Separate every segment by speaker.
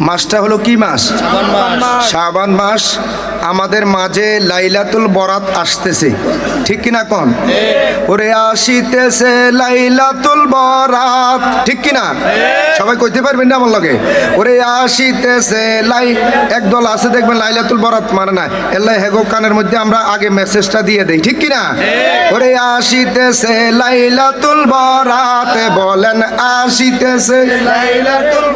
Speaker 1: মাসটা হলো কি মাস? শাবান মাস। আমাদের মাঝে লাইলাতুল বরাত আসতেছে। ঠিক কিনা কন? ওরে আসিতেছে লাইলাতুল বরাত। ঠিক কিনা? সবাই কইতে পারবেন না আমার লগে? ওরে আসিতেছে লাই একদল আছে দেখবেন লাইলাতুল বরাত মানে না। এল্লাই হেগো কানের মধ্যে আমরা আগে মেসেজটা দিয়ে দেই। ঠিক কিনা? ওরে আসিতেছে লাইলাতুল বরাত। বলেন আসিতেছে
Speaker 2: লাইলাতুল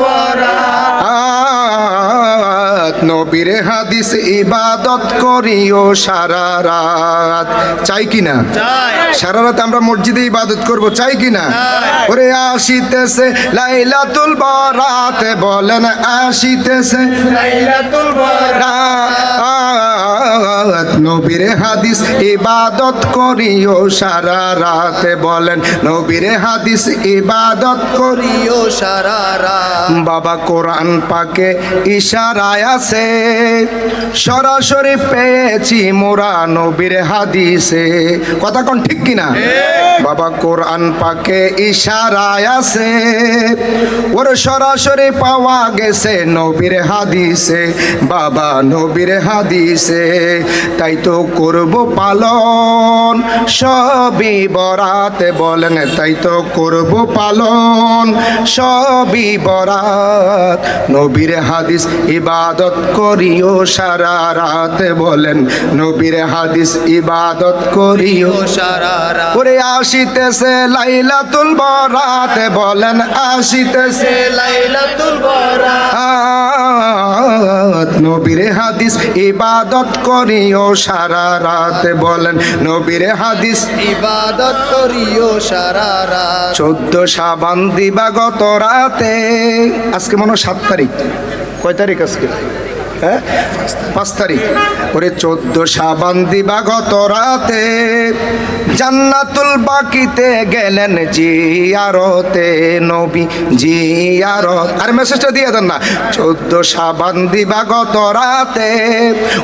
Speaker 1: রাত নবীর হাদিস ইবাদত করিও সারা রাত। চাই কিনা
Speaker 2: না?
Speaker 1: সারা রাত আমরা মসজিদে ইবাদত করব চাই কিনা ওরে আসিতেছে লাইলাতুল বরাত বলেন আসিতেছে
Speaker 2: লাইলাতুল
Speaker 1: রাত নবীর হাদিস ইবাদত করিও সারা রাত বলেন নবীর হাদিস ইবাদত করি
Speaker 2: প্রিয় সারারা
Speaker 1: বাবা কোরআন পাকে ইশারায় আছে সরাসরি পেয়েছি মোরা নবীর হাদিসে। কথা কোন ঠিক কিনা? বাবা কোরআন পাকে ইশারায় আছে ওর সরাসরি পাওয়া গেছে নবীর হাদিসে বাবা নবীর হাদিসে। তাই তো করব পালন। সবই বরাতে বলেন তাই তো করব পালন। সবই বরাত। নবীর হাদিস ইবাদত করিও সারা রাত বলেন নবীর হাদিস ইবাদত করিও
Speaker 2: প্রিয় সারারা
Speaker 1: ওরে আসিতেছে লাইলাতুল বরাত বলেন আসিতেছে
Speaker 2: লাইলাতুল বরাত।
Speaker 1: নবীর হাদিস ইবাদত করিও সারা রাত বলেন নবীর হাদিস।
Speaker 2: ইবাদত করিও সারা রাত।
Speaker 1: চোদ্দ সাবান দিবাগত রাতে। আজকে মনে হয় সাত তারিখ। কয় তারিখ আজকে? হ্যাঁ? পাঁচ তারিখ। ওরে চোদ্দ সাবান দিবাগত রাতে, জান্নাতুল বাকিতে গেলেন জিয়ারতে নবী, জিয়ারত। আর মেসেজটা দিয়ে দেন না। চোদ্দ সাবান দিবাগত রাতে,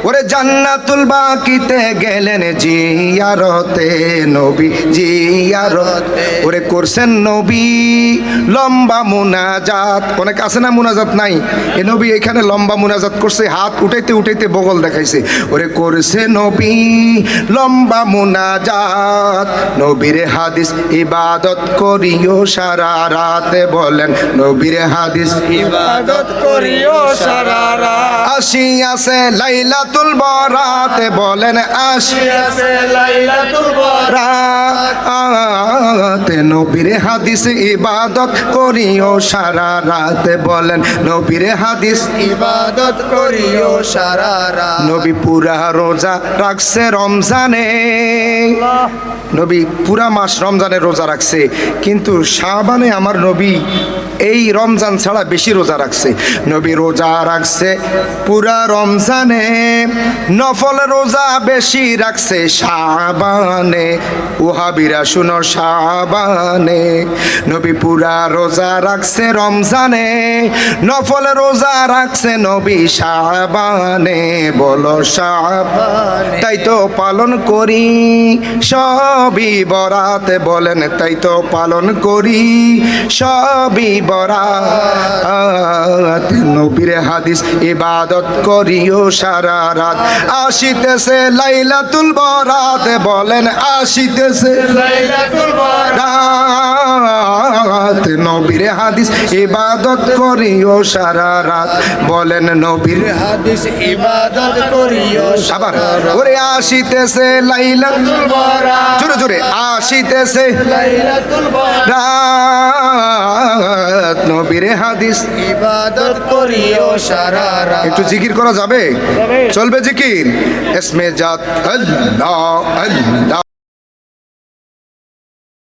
Speaker 1: ওরে জান্নাতুল বাকিতে গেলেন জিয়ারতে নবী, জিয়ারত। ওরে করছেন নবী, লম্বা মুনাজাত। অনেক আছে না মুনাজাত নাই? এ নবী এখানে লম্বা মুনাজাত করছে হাত উঠাইতে উঠাইতে বগল দেখাইছে। ওরে করছে নবী, লম্বা মুনাজাত। নবীর হাদিস ইবাদত করিও সারা রাতে বলেন, নবীর হাদিস
Speaker 2: ইবাদত করিও সারারা
Speaker 1: আসিয়াছে লাইলাতুল বরাতে বলেন, আসি
Speaker 2: আছে লাইলাতুল বরাত।
Speaker 1: রাত নবীর হাদিস ইবাদত করিও সারা রাত বলেন, নবীর হাদিস
Speaker 2: ইবাদত করিও সারারা
Speaker 1: নবী পুরা রোজা রাখছে রমজানে। নবী পুরা মাস রমজানে রোজা রাখছে, কিন্তু শাবানে আমার নবী এই রমজান ছাড়া বেশি রোজা রাখছে। নবী রোজা রাখছে পুরা রমজানে, নফল রোজা বেশি রাখছে শাবানে। ওহাবিরা শুনো শাবানে নবী পুরা রোজা রাখছে রমজানে, নফল রোজা রাখছে নবী শাবানে, বলো শাবানে। তাই তো পালন করি, সবই বরাত বলেন, তাই তো পালন করি, সবই বরাত। নবীর হাদিস ইবাদত করিও সারা রাত। আসিতেছে লাইলাতুল বরাত বলেন আসিতেছে
Speaker 2: লাইলাতুল বরাত।
Speaker 1: রাত নবীর হাদিস ইবাদত করিও সারা রাত বলেন নবীর
Speaker 2: হাদিস ইবাদত করিও
Speaker 1: আবার ওরে আসিতেছে লাইলাতুল
Speaker 2: বরাত।
Speaker 1: জোরে জোরে আসিতেছে। রাত নবীর হাদিস।
Speaker 2: ইবাদত করিও সারারা
Speaker 1: একটু জিকির করা যাবে? চলবে জিকির? এসমে জাত আল্লাহ আল্লাহ।